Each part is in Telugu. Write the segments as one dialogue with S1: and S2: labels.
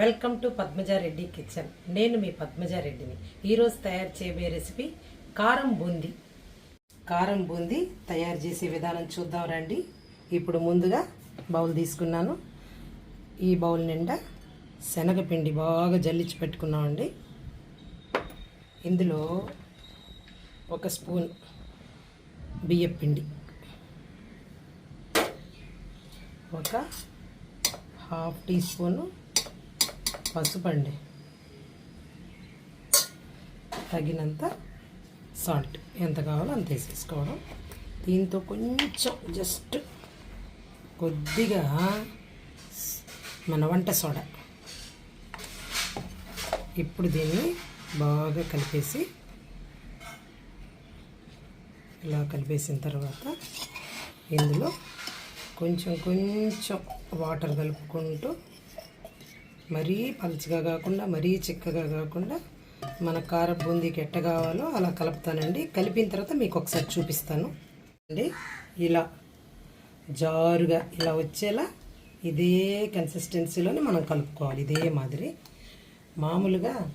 S1: వెల్కమ్ టు పద్మజారెడ్డి కిచెన్ నేను మీ పద్మజారెడ్డిని ఈరోజు తయారు చేయబోయే రెసిపీ కారం బూందీ. కారం బూందీ తయారు చేసే విధానం చూద్దాం రండి. ఇప్పుడు ముందుగా బౌల్ తీసుకున్నాను. ఈ బౌల్ నిండా శనగపిండి బాగా జల్లించి పెట్టుకున్నామండి. ఇందులో ఒక స్పూన్ బియ్యపిండి ఒక హాఫ్ టీ స్పూను పసుపు అండి తగినంత సాల్ట్ ఎంత కావాలో అంత వేసేసుకోవడం. దీంతో కొంచెం జస్ట్ కొద్దిగా మన వంట సోడా. ఇప్పుడు దీన్ని బాగా కలిపేసి ఇలా కలిపేసిన తర్వాత ఇందులో కొంచెం కొంచెం వాటర్ కలుపుకుంటూ మరీ పలుచగా కాకుండా మరీ చిక్కగా కాకుండా మన కార బూందీకి ఎట్ట కావాలో అలా కలుపుతానండి. కలిపిన తర్వాత మీకు ఒకసారి చూపిస్తాను. అండి ఇలా జారుగా ఇలా వచ్చేలా ఇదే కన్సిస్టెన్సీలోనే మనం కలుపుకోవాలి. ఇదే మాదిరి. మామూలుగా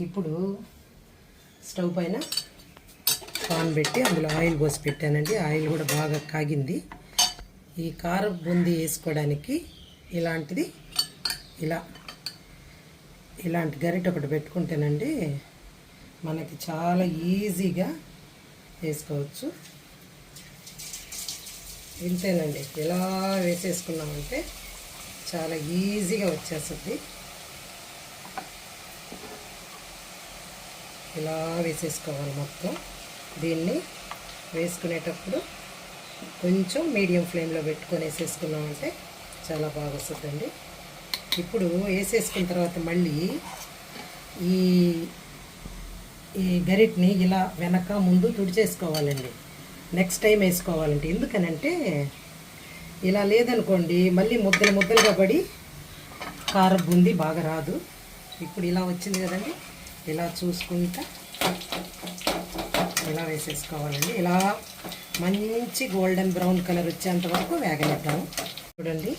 S1: ఇప్పుడు స్టవ్ పైన పాన్ పెట్టి అందులో ఆయిల్ పోసి పెట్టానండి. ఆయిల్ కూడా బాగా కాగింది. ఈ కారం బూందీ వేసుకోవడానికి ఇలాంటిది ఇలా ఇలాంటి గరిట ఒకటి పెట్టుకుంటేనండి మనకి చాలా ఈజీగా వేసుకోవచ్చు. ఇంతేనండి ఇలా వేసేసుకున్నామంటే చాలా ఈజీగా వచ్చేస్తుంది. ఇలా వేసేసుకోవాలి మొత్తం. దీన్ని వేసుకునేటప్పుడు కొంచెం మీడియం ఫ్లేమ్లో పెట్టుకొని వేసేసుకున్నామంటే చాలా బాగా వస్తుందండి. ఇప్పుడు వేసేసుకున్న తర్వాత మళ్ళీ ఈ ఈ గరిట్ని ఇలా వెనక ముందు తుడిచేసుకోవాలండి. నెక్స్ట్ టైం వేసుకోవాలంటే. ఎందుకనంటే ఇలా లేదనుకోండి మళ్ళీ ముద్దలు ముద్దలుగా పడి కారం బుంది బాగా రాదు. ఇప్పుడు ఇలా వచ్చింది కదండి ఇలా చూసుకుంటా ఇలా వేసేసుకోవాలండి. ఇలా మంచి గోల్డెన్ బ్రౌన్ కలర్ వచ్చేంత వరకు వేగనిద్దాము చూడండి.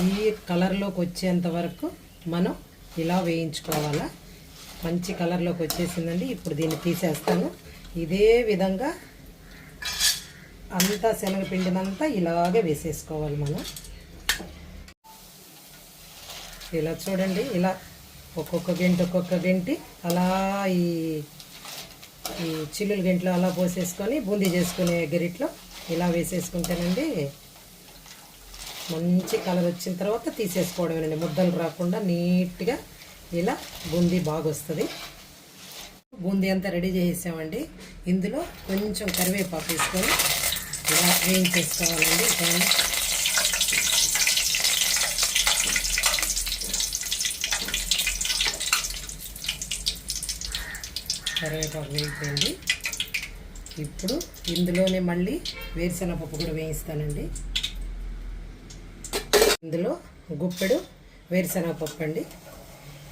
S1: ఈ కలర్లోకి వచ్చేంత వరకు మనం ఇలా వేయించుకోవాలా. మంచి కలర్లోకి వచ్చేసిందండి. ఇప్పుడు దీన్ని తీసేస్తాను. ఇదే విధంగా అంతా శనగపిండినంతా ఇలాగే వేసేసుకోవాలి మనం. ఇలా చూడండి ఇలా ఒక్కొక్క గంట ఒక్కొక్క గంటి అలా ఈ ఈ చిల్లుల గంటలో అలా పోసేసుకొని బూందీ చేసుకునే గరిట్లో ఇలా వేసేసుకుంటేనండి. మంచి కలర్ వచ్చిన తర్వాత తీసేసుకోవడమేనండి. ముద్దలు రాకుండా నీట్గా ఇలా బూందీ బాగా వస్తుంది బూందీ అంతా రెడీ చేసేసామండి. ఇందులో కొంచెం కరివేపాకు వేసుకొని ఇలా వేయించేసుకోవాలండి కరివేపాకు వేయించండి ఇప్పుడు ఇందులోనే మళ్ళీ వేరుశనగపప్పు కూడా వేయిస్తానండి. ఇందులో గుప్పెడు వేరుశనగపప్పు అండి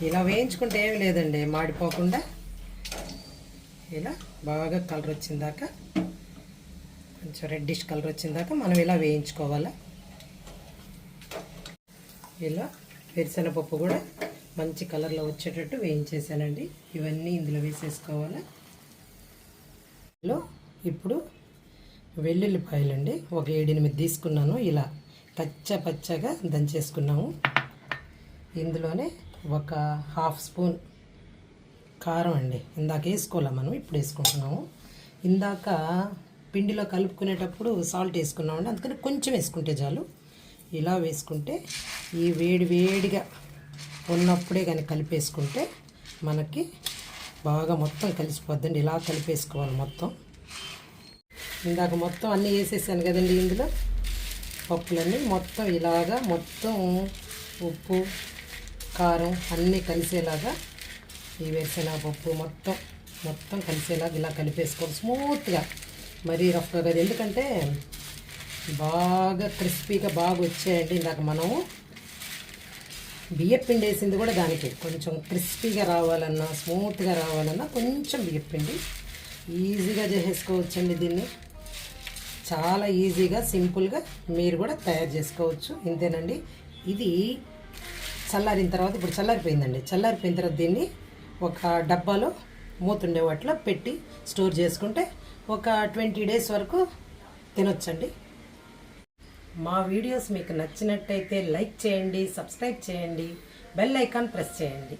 S1: ఇలా వేయించుకుంటే ఏమి లేదండి మాడిపోకుండా ఇలా బాగా కలర్ వచ్చిందాక కొంచెం రెడ్డిష్ కలర్ వచ్చిందాక మనం ఇలా వేయించుకోవాలా. ఇలా వేరుశనగపప్పు కూడా మంచి కలర్లో వచ్చేటట్టు వేయించేసానండి. ఇవన్నీ ఇందులో వేసేసుకోవాలి. ఇప్పుడు వెల్లుల్లిపాయలండి. ఒక ఏడెనిమిది తీసుకున్నాను. ఇలా పచ్చ పచ్చగా దంచేసుకున్నాము ఇందులోనే ఒక హాఫ్ స్పూన్ కారం అండి. ఇందాక వేసుకోవాలి మనం? ఇప్పుడు వేసుకుంటున్నాము. ఇందాక పిండిలో కలుపుకునేటప్పుడు సాల్ట్ వేసుకున్నామండి. అందుకని కొంచెం వేసుకుంటే చాలు. ఇలా వేసుకుంటే ఈ వేడి వేడిగా ఉన్నప్పుడే కానీ కలిపేసుకుంటే మనకి బాగా మొత్తం కలిసిపోద్దండి. ఇలా కలిపేసుకోవాలి మొత్తం. ఇందాక మొత్తం అన్నీ వేసేసాను కదండి ఇందులో. పప్పులన్నీ మొత్తం ఇలాగా మొత్తం ఉప్పు కారం అన్నీ కలిసేలాగా ఈ పప్పు మొత్తం మొత్తం కలిసేలాగా ఇలా కలిపేసుకోవాలి స్మూత్గా. మరీ రఫ్గా కాదు. ఎందుకంటే బాగా క్రిస్పీగా బాగా వచ్చాయండి ఇందాక మనము. బియ్యపిండి వేసింది కూడా దానికి. కొంచెం క్రిస్పీగా రావాలన్నా స్మూత్గా రావాలన్నా కొంచెం బియ్యపిండి ఈజీగా చేసేసుకోవచ్చండి దీన్ని. చాలా ఈజీగా సింపుల్గా మీరు కూడా తయారు చేసుకోవచ్చు. ఇంతేనండి. ఇది చల్లారిన తర్వాత ఇప్పుడు చల్లారిపోయిందండి. చల్లారిపోయిన తర్వాత దీన్ని ఒక డబ్బాలో మూతుండే వాటిలో పెట్టి స్టోర్ చేసుకుంటే ఒక ట్వంటీ డేస్ వరకు తినొచ్చండి. మా వీడియోస్ మీకు నచ్చినట్టయితే లైక్ చేయండి సబ్స్క్రైబ్ చేయండి బెల్ ఐకాన్ ప్రెస్ చేయండి.